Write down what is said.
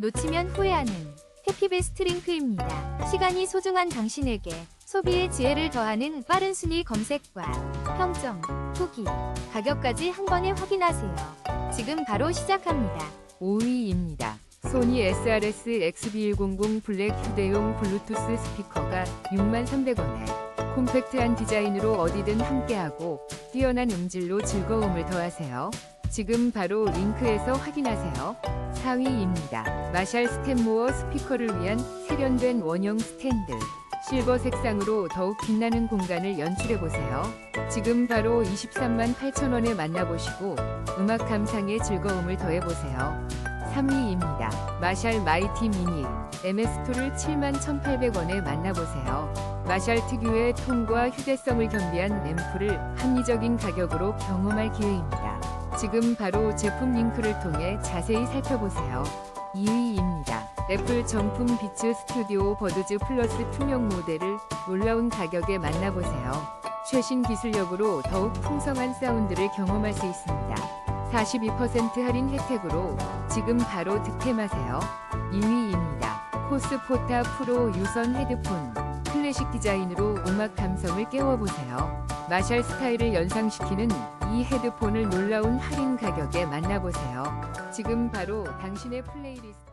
놓치면 후회하는 해피베스트 링크입니다. 시간이 소중한 당신에게 소비의 지혜를 더하는 빠른 순위 검색과 평점, 후기, 가격까지 한 번에 확인하세요. 지금 바로 시작합니다. 5위입니다. 소니 SRS XB100 블랙 휴대용 블루투스 스피커가 63,300원에 콤팩트한 디자인으로 어디든 함께하고 뛰어난 음질로 즐거움을 더하세요. 지금 바로 링크에서 확인하세요. 4위입니다. 마샬 스탠모어 스피커를 위한 세련된 원형 스탠드. 실버 색상으로 더욱 빛나는 공간을 연출해보세요. 지금 바로 23만 8천원에 만나보시고 음악 감상의 즐거움을 더해보세요. 3위입니다. 마샬 마이티 미니 MS2를 7만 1,800원에 만나보세요. 마샬 특유의 톤과 휴대성을 겸비한 램프를 합리적인 가격으로 경험할 기회입니다. 지금 바로 제품 링크를 통해 자세히 살펴보세요. 2위입니다. 애플 정품 비츠 스튜디오 버드즈 플러스 투명 모델을 놀라운 가격에 만나보세요. 최신 기술력으로 더욱 풍성한 사운드를 경험할 수 있습니다. 42% 할인 혜택으로 지금 바로 득템하세요. 2위입니다. 코스포타 프로 유선 헤드폰. 클래식 디자인으로 음악 감성을 깨워보세요. 마샬 스타일을 연상시키는 이 헤드폰을 놀라운 할인 가격에 만나보세요. 지금 바로 당신의 플레이리스트